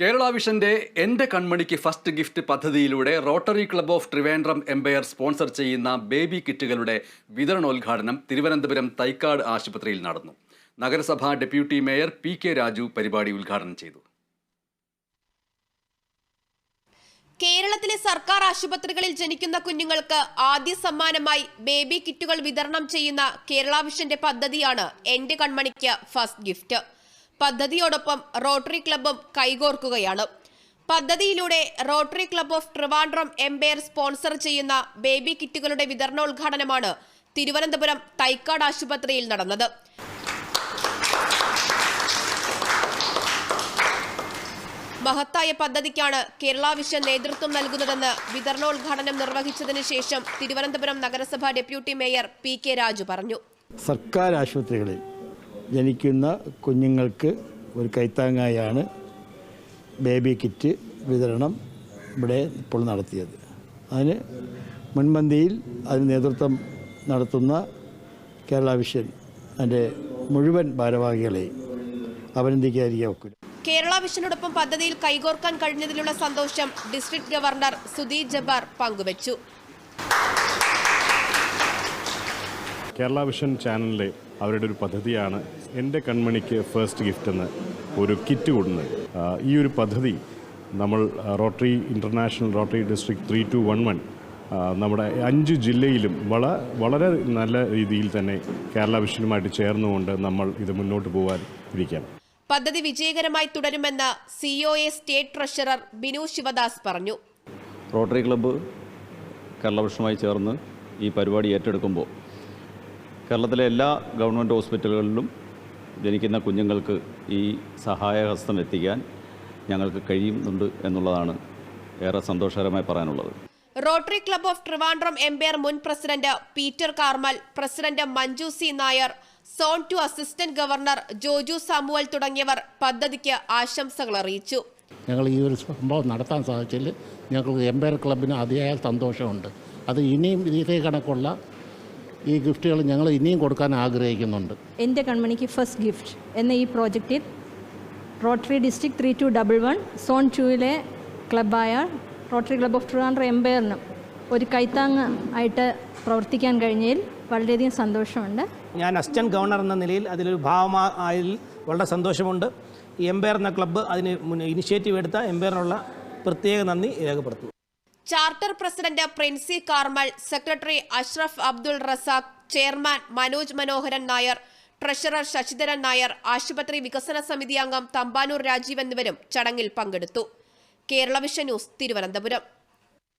കേരള വിഷന്റെ എന്റെ കൺമണിക്ക് ഫസ്റ്റ് ഗിഫ്റ്റ് പദ്ധതിയിലൂടെ rotary club of Trivandrum empire sponsor ചെയ്യുന്ന ബേബി കിറ്റുകളുടെ വിതരണോദ്ഘാടനം തിരുവനന്തപുരം തൈക്കാട് ആശുപത്രിയിൽ നടന്നു. നഗരസഭാ deputy mayor P K Raju പരിപാടി ഉദ്ഘാടനം ചെയ്തു. കേരളത്തിലെ സർക്കാർ ആശുപത്രികളിൽ ജനിക്കുന്ന കുഞ്ഞുങ്ങൾക്ക് ആദ്യ സമ്മാനമായി ബേബി കിറ്റുകൾ വിതരണം ചെയ്യുന്ന കേരള വിഷന്റെ പദ്ധതിയാണ് എന്റെ കൺമണിക്ക് ഫസ്റ്റ് ഗിഫ്റ്റ് പദ്ധതിയോടൊപ്പം റോട്ടറി ക്ലബും കൈകോർക്കുകയാണ്. പദ്ധതിയിലൂടെ rotary club of Trivandrum empire sponsor ചെയ്യുന്ന ബേബി കിറ്റുകളുടെ വിതരണോദ്ഘാടനമാണ് തിരുവനന്തപുരം തൈക്കാട് ആശുപത്രിയിൽ നടന്നത്. മഹത്തായ പദ്ധതിക്കാണ് കേരള വിഷൻ നേതൃത്വം നൽകുന്നതെന്ന് വിതരണോദ്ഘാടനം നിർവഹിച്ചതിന് ശേഷം തിരുവനന്തപുരം നഗരസഭ deputy mayor P K Raju പറഞ്ഞു. സർക്കാർ ആശുപത്രികളിൽ ജനിക്കുന്ന കുഞ്ഞുങ്ങൾക്ക് ഒരു കൈത്താങ്ങായാണ് ബേബി കിറ്റ് വിതരണം ഇവിടെ ഇപ്പോൾ നടത്തിയത്. അതിന് മുൻപന്തിയിൽ അതിന് നേതൃത്വം നടത്തുന്ന കേരള വിഷൻ അതിന്റെ മുഴുവൻ ഭാരവാഹികളെ അഭിനന്ദിക്കാതിരിക്കാൻ ഒക്കില്ല. കേരള വിഷനോടൊപ്പം പദ്ധതിയിൽ കൈകോർക്കാൻ കഴിഞ്ഞതിലുള്ള സന്തോഷം ഡിസ്ട്രിക്ട് ഗവർണർ സുധീർ ജബ്ബാർ പങ്കുവച്ചു. കേരള വിഷൻ ചാനലിലെ അവരുടെ ഒരു പദ്ധതിയാണ് എന്റെ കൺമണിക്ക് ഫസ്റ്റ് ഗിഫ്റ്റ് എന്ന് ഒരു കിറ്റ് കൊടുക്കുന്നത് ഈ ഒരു പദ്ധതി നമ്മൾ rotary international rotary district three two one one നമ്മുടെ അഞ്ച് ജില്ലയിലും വള വളരെ നല്ല രീതിയിൽ തന്നെ കേരള വിഷനുമായിട്ട് ചേർന്നുകൊണ്ട് നമ്മൾ ഇത് മുന്നോട്ട് പോകാൻ ഇരിക്കാം പദ്ധതി വിജയകരമായി തുടരുമെന്ന് C O A state treasurer Binu Sivadas പറഞ്ഞു. റോട്ടറി ക്ലബ്ബ് കേരള വിഷനുമായി ചേർന്ന് ഈ പരിപാടി ഏറ്റെടുക്കുമ്പോൾ കേരളത്തിലെ എല്ലാ ഗവൺമെന്റ് ഹോസ്പിറ്റലുകളിലും ജനിക്കുന്ന കുഞ്ഞുങ്ങൾക്ക് ഈ സഹായഹസ്തം എത്തിക്കാൻ ഞങ്ങൾക്ക് കഴിയുന്നുണ്ട് എന്നുള്ളതാണ് ഏറെ സന്തോഷകരമായി പറയാനുള്ളത്. Rotary club of Trivandrum empire മുൻ president Peter Carmel president Manju C Nair zone two assistant governor Joju Samuel തുടങ്ങിയവർ പദ്ധതിക്ക് ആശംസകൾ അറിയിച്ചു. ഞങ്ങൾ ഈ ഒരു സംഭവം നടത്താൻ സാധിച്ചതിൽ ഞങ്ങൾക്ക് എംപയർ ക്ലബിന് അതിയായ സന്തോഷമുണ്ട്. അത് ഇനിയും ഇതേ കണക്കുള്ള ഈ ഗിഫ്റ്റുകൾ ഞങ്ങൾ ഇനിയും കൊടുക്കാൻ ആഗ്രഹിക്കുന്നുണ്ട്. എന്റെ കൺമണിക്ക് ഫസ്റ്റ് ഗിഫ്റ്റ് എന്ന ഈ പ്രോജക്റ്റിൽ rotary district three two double one zone ടൂവിലെ ക്ലബ്ബായ റോട്ടറി ക്ലബ് ഓഫ് ട്രിവാൻഡ്രം എംപയറിനും ഒരു കൈത്താങ് ആയിട്ട് പ്രവർത്തിക്കാൻ കഴിഞ്ഞതിൽ വളരെയധികം സന്തോഷമുണ്ട്. ഞാൻ അസിസ്റ്റന്റ് ഗവർണർ എന്ന നിലയിൽ അതിലൊരു ഭാഗമായതിൽ വളരെ സന്തോഷമുണ്ട്. ഈ എംപയർ എന്ന ക്ലബ്ബ് അതിന് ഇനിഷ്യേറ്റീവ് എടുത്ത എംപയറിനുള്ള പ്രത്യേക നന്ദി രേഖപ്പെടുത്തുന്നു. Charter president Princy Carmel secretary Ashraf Abdul Razak chairman Manoj Manoharan Nair treasurer Sasidharan Nair ആശുപത്രി വികസന സമിതി അംഗം തമ്പാനൂർ രാജീവ് എന്നിവരും ചടങ്ങിൽ പങ്കെടുത്തു. Kerala vision news Thiruvananthapuram.